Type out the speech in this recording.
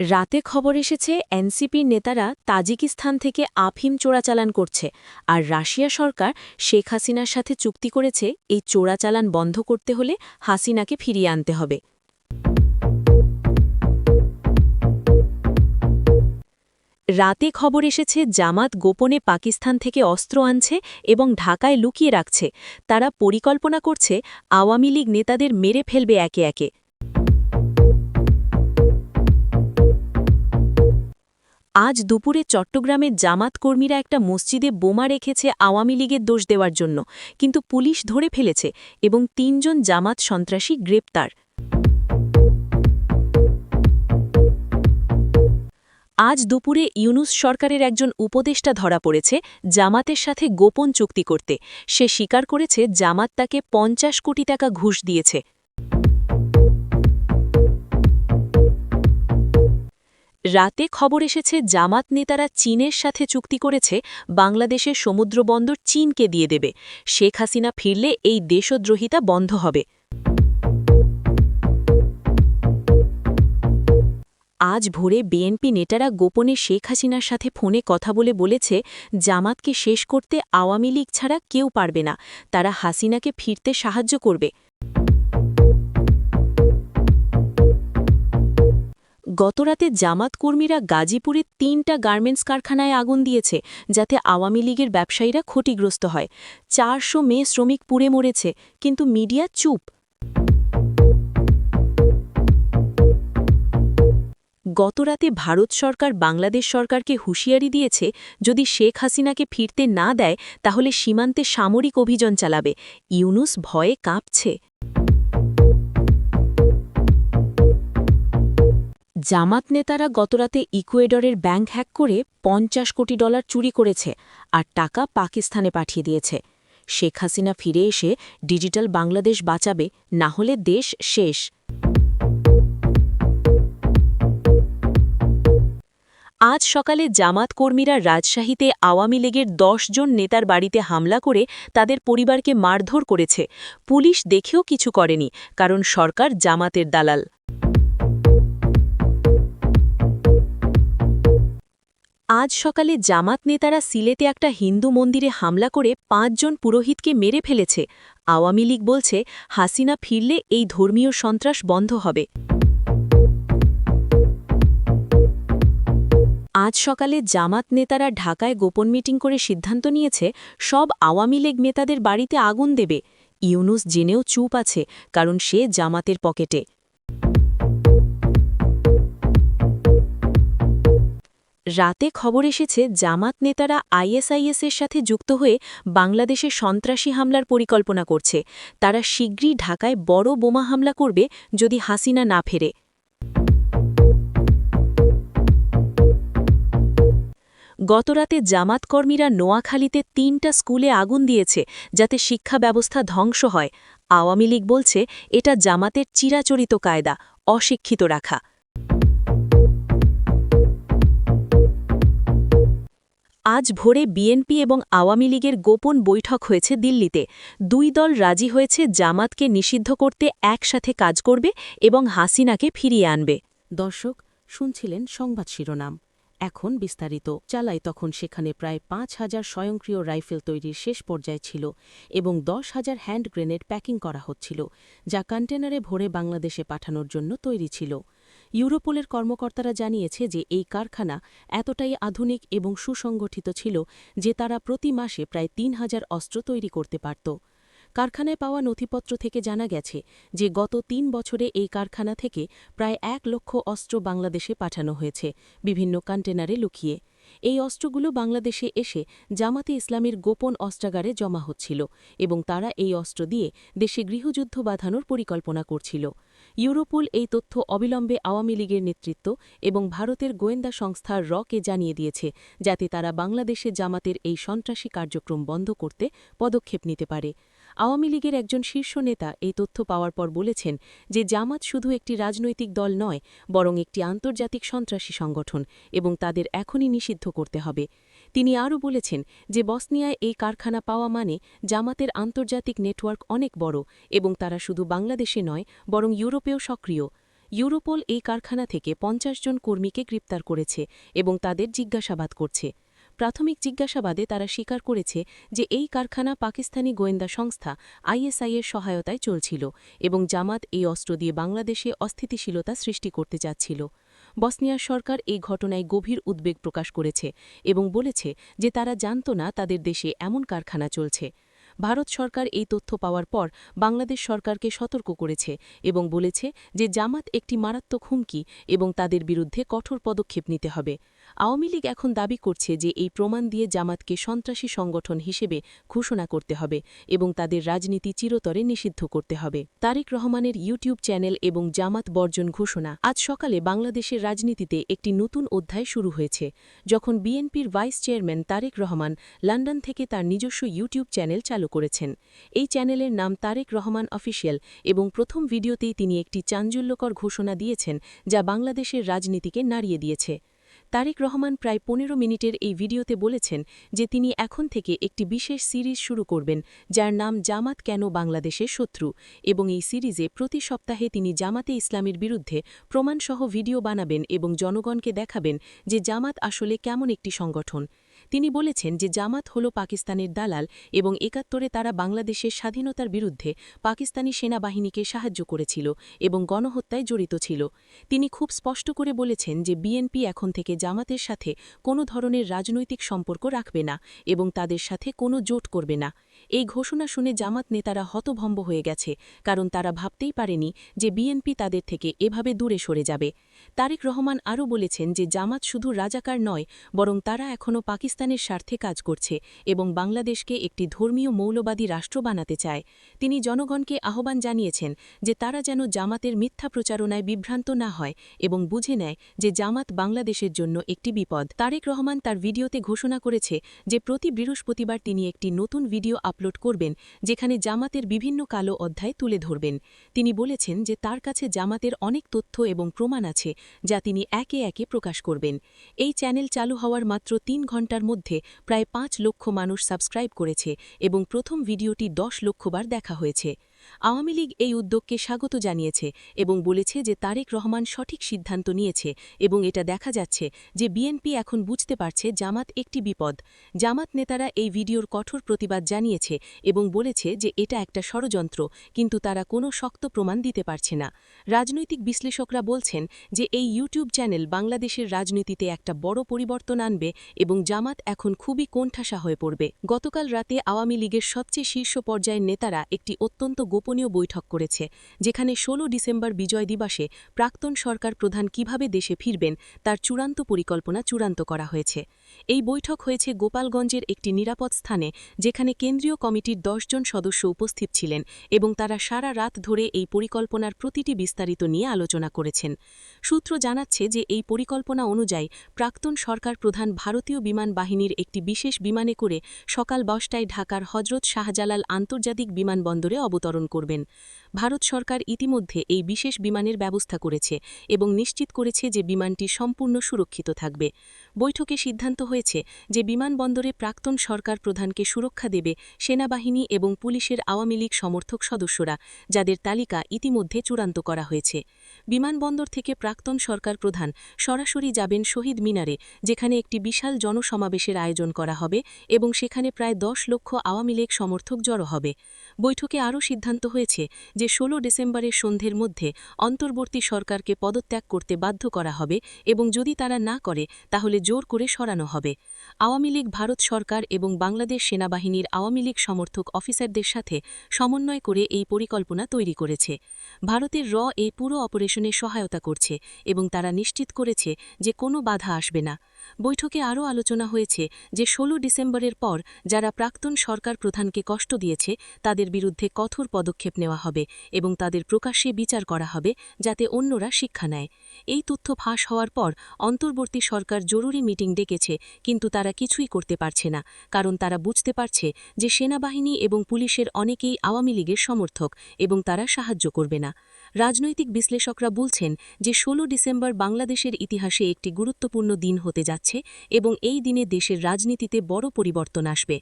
রাতে খবর এসেছে, এনসিপির নেতারা তাজিকিস্তান থেকে আফিম চোরাচালান করছে আর রাশিয়া সরকার শেখ হাসিনার সাথে চুক্তি করেছে এই চোরাচালান বন্ধ করতে হলে হাসিনাকে ফিরিয়ে আনতে হবে। রাতে খবর এসেছে, জামাত গোপনে পাকিস্তান থেকে অস্ত্র আনছে এবং ঢাকায় লুকিয়ে রাখছে। তারা পরিকল্পনা করছে, আওয়ামী লীগ নেতাদের মেরে ফেলবে একে একে। আজ দুপুরে চট্টগ্রামের জামাত কর্মীরা একটা মসজিদে বোমা রেখেছে আওয়ামী লীগের দোষ দেওয়ার জন্য, কিন্তু পুলিশ ধরে ফেলেছে এবং তিনজন জামাত সন্ত্রাসী গ্রেপ্তার। আজ দুপুরে ইউনুস সরকারের একজন উপদেষ্টা ধরা পড়েছে জামাতের সাথে গোপন চুক্তি করতে। সে স্বীকার করেছে জামাত তাকে পঞ্চাশ কোটি টাকা ঘুষ দিয়েছে। রাতে খবর এসেছে জামাত নেতারা চীনের সাথে চুক্তি করেছে বাংলাদেশের সমুদ্রবন্দর চীনকে দিয়ে দেবে। শেখ হাসিনা ফিরলে এই দেশদ্রোহিতা বন্ধ হবে। আজ ভোরে বিএনপি নেতারা গোপনে শেখ হাসিনার সাথে ফোনে কথা বলে বলেছে, জামাতকে শেষ করতে আওয়ামী লীগ ছাড়া কেউ পারবে না। তারা হাসিনাকে ফিরতে সাহায্য করবে। গতরাতে জামাত কর্মীরা গাজীপুরে তিনটা গার্মেন্টস কারখানায় আগুন দিয়েছে, যাতে আওয়ামী লীগের ব্যবসায়ীরা ক্ষতিগ্রস্ত হয়। চারশো মেয়ে শ্রমিক পুড়ে মরেছে, কিন্তু মিডিয়া চুপ। গতরাতে ভারত সরকার বাংলাদেশ সরকারকে হুঁশিয়ারি দিয়েছে, যদি শেখ হাসিনাকে ফিরতে না দেয়, তাহলে সীমান্তে সামরিক অভিযান চালাবে। ইউনুস ভয়ে কাঁপছে। জামাত নেতারা গতরাতে ইকুয়েডরের ব্যাংক হ্যাক করে পঞ্চাশ কোটি ডলার চুরি করেছে আর টাকা পাকিস্তানে পাঠিয়ে দিয়েছে। শেখ হাসিনা ফিরে এসে ডিজিটাল বাংলাদেশ বাঁচাবে, না হলে দেশ শেষ। আজ সকালে জামাত কর্মীরা রাজশাহীতে আওয়ামী লীগের জন নেতার বাড়িতে হামলা করে তাদের পরিবারকে মারধর করেছে। পুলিশ দেখেও কিছু করেনি, কারণ সরকার জামাতের দালাল। আজ সকালে জামাত নেতারা সিলেটে একটা হিন্দু মন্দিরে হামলা করে পাঁচজন পুরোহিতকে মেরে ফেলেছে। আওয়ামী লীগ বলছে, হাসিনা ফিরলে এই ধর্মীয় সন্ত্রাস বন্ধ হবে। আজ সকালে জামাত নেতারা ঢাকায় গোপন মিটিং করে সিদ্ধান্ত নিয়েছে, সব আওয়ামী লীগ নেতাদের বাড়িতে আগুন দেবে। ইউনুস জেনেও চুপ আছে, কারণ সে জামাতের পকেটে। রাতে খবর এসেছে, জামাত নেতারা আইএসআইএসের সাথে যুক্ত হয়ে বাংলাদেশে সন্ত্রাসী হামলার পরিকল্পনা করছে। তারা শীঘ্রই ঢাকায় বড় বোমা হামলা করবে যদি হাসিনা না ফেরে। গতরাতে জামাত কর্মীরা নোয়াখালীতে তিনটা স্কুলে আগুন দিয়েছে, যাতে শিক্ষা ব্যবস্থা ধ্বংস হয়। আওয়ামী লীগ বলছে, এটা জামাতের চিরাচরিত কায়দা, অশিক্ষিত রাখা। আজ ভোরে বিএনপি এবং আওয়ামী লীগের গোপন বৈঠক হয়েছে দিল্লিতে। দুই দল রাজি হয়েছে জামাতকে নিষিদ্ধ করতে একসাথে কাজ করবে এবং হাসিনাকে ফিরিয়ে আনবে। দর্শক, শুনছিলেন সংবাদ শিরোনাম। এখন বিস্তারিত। চালাই তখন সেখানে প্রায় পাঁচ হাজার স্বয়ংক্রিয় রাইফেল তৈরির শেষ পর্যায়ে ছিল এবং দশ হাজার হ্যান্ড গ্রেনেড প্যাকিং করা হচ্ছিল, যা কন্টেনারে ভরে বাংলাদেশে পাঠানোর জন্য তৈরি ছিল। ইউরোপোলের কর্মকর্তারা জানিয়েছে যে এই কারখানা এতটাই আধুনিক এবং সুসংগঠিত ছিল যে তারা প্রতি মাসে প্রায় তিন হাজার অস্ত্র তৈরি করতে পারত। কারখানায় পাওয়া নথিপত্র থেকে জানা গেছে যে গত তিন বছরে এই কারখানা থেকে প্রায় এক লক্ষ অস্ত্র বাংলাদেশে পাঠানো হয়েছে বিভিন্ন কন্টেনারে লুকিয়ে। এই অস্ত্রগুলো বাংলাদেশে এসে জামাতে ইসলামের গোপন অস্ত্রাগারে জমা হচ্ছিল এবং তারা এই অস্ত্র দিয়ে দেশে গৃহযুদ্ধ বাঁধানোর পরিকল্পনা করছিল। ইউরোপোল এই তথ্য অবিলম্বে আওয়ামী লীগের নেতৃত্ব এবং ভারতের গোয়েন্দা সংস্থা রকে জানিয়ে দিয়েছে, যাতে তারা বাংলাদেশে জামাতের এই সন্ত্রাসী কার্যক্রম বন্ধ করতে পদক্ষেপ নিতে পারে। আওয়ামী লীগের একজন শীর্ষ নেতা এই তথ্য পাওয়ার পর বলেছেন যে জামাত শুধু একটি রাজনৈতিক দল নয়, বরং একটি আন্তর্জাতিক সন্ত্রাসী সংগঠন এবং তাদের এখনই নিষিদ্ধ করতে হবে। তিনি আরও বলেছেন যে বসনিয়ায় এই কারখানা পাওয়া মানে জামাতের আন্তর্জাতিক নেটওয়ার্ক অনেক বড় এবং তারা শুধু বাংলাদেশে নয়, বরং ইউরোপেও সক্রিয়। ইউরোপল এই কারখানা থেকে পঞ্চাশ জন কর্মীকে গ্রেপ্তার করেছে এবং তাদের জিজ্ঞাসাবাদ করছে। প্রাথমিক জিজ্ঞাসাবাদে তারা স্বীকার করেছে যে এই কারখানা পাকিস্তানি গোয়েন্দা সংস্থা আইএসআইয়ের সহায়তায় চলছিল এবং জামাত এই অস্ত্র দিয়ে বাংলাদেশে অস্থিতিশীলতা সৃষ্টি করতে চাচ্ছিল। বসনিয়ার সরকার এই ঘটনায় গভীর উদ্বেগ প্রকাশ করেছে এবং বলেছে যে তারা জানত না তাদের দেশে এমন কারখানা চলছে। ভারত সরকার এই তথ্য পাওয়ার পর বাংলাদেশ সরকারকে সতর্ক করেছে এবং বলেছে যে জামাত একটি মারাত্মক হুমকি এবং তাদের বিরুদ্ধে কঠোর পদক্ষেপ নিতে হবে। আওয়ামী লীগ এখন দাবি করছে যে এই প্রমাণ দিয়ে জামাতকে সন্ত্রাসী সংগঠন হিসেবে ঘোষণা করতে হবে এবং তাদের রাজনীতি চিরতরে নিষিদ্ধ করতে হবে। তারেক রহমানের ইউটিউব চ্যানেল এবং জামাত বর্জন ঘোষণা আজ সকালে বাংলাদেশের রাজনীতিতে একটি নতুন অধ্যায় শুরু হয়েছে, যখন বিএনপির vice chairman Tarique Rahman London থেকে তার নিজস্ব ইউটিউব চ্যানেল চালু করেছেন। এই চ্যানেলের নাম তারেক রহমান অফিসিয়াল এবং প্রথম ভিডিওতেই তিনি একটি চাঞ্চল্যকর ঘোষণা দিয়েছেন, যা বাংলাদেশের রাজনীতিকে নাড়িয়ে দিয়েছে। তারেক রহমান প্রায় পনেরো মিনিটের এই ভিডিওতে বলেছেন যে তিনি এখন থেকে একটি বিশেষ সিরিজ শুরু করবেন, যার নাম জামাত কেন বাংলাদেশের শত্রু? এবং এই সিরিজে প্রতি সপ্তাহে তিনি জামাতে ইসলামের বিরুদ্ধে প্রমাণসহ ভিডিও বানাবেন এবং জনগণকে দেখাবেন যে জামাত আসলে কেমন একটি সংগঠন। তিনি বলেছেন যে জামাত হল পাকিস্তানের দালাল এবং একাত্তরে তারা বাংলাদেশের স্বাধীনতার বিরুদ্ধে পাকিস্তানি সেনাবাহিনীকে সাহায্য করেছিল এবং গণহত্যায় জড়িত ছিল। তিনি খুব স্পষ্ট করে বলেছেন যে বিএনপি এখন থেকে জামাতের সাথে কোনো ধরনের রাজনৈতিক সম্পর্ক রাখবে না এবং তাদের সাথে কোনো জোট করবে না। এই ঘোষণা শুনে জামাত নেতারা হতভম্ব হয়ে গেছে, কারণ তারা ভাবতেই পারেনি যে বিএনপি তাদের থেকে এভাবে দূরে সরে যাবে। তারেক রহমান আরও বলেছেন যে জামাত শুধু রাজাকার নয়, বরং তারা এখনও পাকিস্তানের স্বার্থে কাজ করছে এবং বাংলাদেশকে একটি ধর্মীয় মৌলবাদী রাষ্ট্র বানাতে চায়। তিনি জনগণকে আহ্বান জানিয়েছেন যে তারা যেন জামাতের মিথ্যা প্রচারণায় বিভ্রান্ত না হয় এবং বুঝে নেয় যে জামাত বাংলাদেশের জন্য একটি বিপদ। তারেক রহমান তার ভিডিওতে ঘোষণা করেছে যে প্রতি বৃহস্পতিবার তিনি একটি নতুন ভিডিও আপলোড করবেন, যেখানে জামাতের বিভিন্ন কালো অধ্যায় তুলে ধরবেন। তিনি বলেছেন যে তার কাছে জামাতের অনেক তথ্য এবং প্রমাণ আছে যা তিনি একে একে প্রকাশ করবেন। এই চ্যানেল চালু হওয়ার মাত্র তিন ঘণ্টার মধ্যে প্রায় পাঁচ লক্ষ মানুষ সাবস্ক্রাইব করেছে এবং প্রথম ভিডিওটি দশ লক্ষবার দেখা হয়েছে। আওয়ামী লীগ এই উদ্যোগকে স্বাগত জানিয়েছে এবং বলেছে যে তারেক রহমান সঠিক সিদ্ধান্ত নিয়েছে এবং এটা দেখা যাচ্ছে যে বিএনপি এখন বুঝতে পারছে জামাত একটি বিপদ। জামাত নেতারা এই ভিডিওর কঠোর প্রতিবাদ জানিয়েছে এবং বলেছে যে এটা একটা ষড়যন্ত্র, কিন্তু তারা কোনো শক্ত প্রমাণ দিতে পারছে না। রাজনৈতিক বিশ্লেষকরা বলছেন যে এই ইউটিউব চ্যানেল বাংলাদেশের রাজনীতিতে একটা বড় পরিবর্তন আনবে এবং জামাত এখন খুবই কোণঠাসা হয়ে পড়বে। গতকাল রাতে আওয়ামী লীগের সবচেয়ে শীর্ষ পর্যায়ের নেতারা একটি অত্যন্ত গোপনীয় বৈঠক করেছে, যেখানে ১৬ ডিসেম্বর বিজয় দিবসে প্রাক্তন সরকার প্রধান কীভাবে দেশে ফিরবেন তার চূড়ান্ত পরিকল্পনা চূড়ান্ত করা হয়েছে। এই বৈঠক হয়েছে গোপালগঞ্জের একটি নিরাপদ স্থানে, যেখানে কেন্দ্রীয় কমিটির জন সদস্য উপস্থিত ছিলেন এবং তারা সারা রাত ধরে এই পরিকল্পনার প্রতিটি বিস্তারিত নিয়ে আলোচনা করেছেন। সূত্র জানাচ্ছে যে এই পরিকল্পনা অনুযায়ী প্রাক্তন সরকার প্রধান ভারতীয় বিমান বাহিনীর একটি বিশেষ বিমানে করে সকাল দশটায় ঢাকার হজরত শাহজালাল আন্তর্জাতিক বিমানবন্দরে অবতরণ করবেন। ভারত সরকার ইতিমধ্যে এই বিশেষ বিমানের ব্যবস্থা করেছে এবং নিশ্চিত করেছে যে বিমানটি সম্পূর্ণ সুরক্ষিত থাকবে। বৈঠকে সিদ্ধান্ত হয়েছে যে বিমানবন্দরে প্রাক্তন সরকার প্রধানকে সুরক্ষা দেবে সেনাবাহিনী এবং পুলিশের আওয়ামী লীগ সমর্থক সদস্যরা, যাদের তালিকা ইতিমধ্যে চূড়ান্ত করা হয়েছে। বিমানবন্দর থেকে প্রাক্তন সরকার প্রধান সরাসরি যাবেন শহীদ মিনারে, যেখানে একটি বিশাল জনসমাবেশের আয়োজন করা হবে এবং সেখানে প্রায় দশ লক্ষ আওয়ামী লীগ সমর্থক জড়ো হবে। বৈঠকে আরও সিদ্ধান্ত হয়েছে যে ১৬ ডিসেম্বরের সন্ধ্যের মধ্যে অন্তর্বর্তী সরকারকে পদত্যাগ করতে বাধ্য করা হবে এবং যদি তারা না করে, তাহলে জোর করে সরানো হবে। আওয়ামী লীগ, ভারত সরকার এবং বাংলাদেশ সেনাবাহিনীর আওয়ামী লীগ সমর্থক অফিসারদের সাথে সমন্বয় করে এই পরিকল্পনা তৈরি করেছে। ভারতের র এই পুরো অপারেশনে সহায়তা করছে এবং তারা নিশ্চিত করেছে যে কোনো বাধা আসবে না। বৈঠকে আরও আলোচনা হয়েছে যে ১৬ ডিসেম্বরের পর যারা প্রাক্তন সরকার প্রধানকে কষ্ট দিয়েছে, তাদের বিরুদ্ধে কঠোর পদক্ষেপ নেওয়া হবে এবং তাদের প্রকাশ্যে বিচার করা হবে যাতে অন্যরা শিক্ষা নেয়। এই তথ্য ফাঁস হওয়ার পর অন্তর্বর্তী সরকার জরুরি মিটিং ডেকেছে, কিন্তু তারা কিছুই করতে পারছে না, কারণ তারা বুঝতে পারছে যে সেনাবাহিনী এবং পুলিশের অনেকেই আওয়ামী লীগের সমর্থক এবং তারা সাহায্য করবে না। রাজনৈতিক বিশ্লেষকরা বলছেন যে ১৬ ডিসেম্বর বাংলাদেশের ইতিহাসে একটি গুরুত্বপূর্ণ দিন হতে যাচ্ছে এবং এই দিনে দেশের রাজনীতিতে বড় পরিবর্তন আসবে।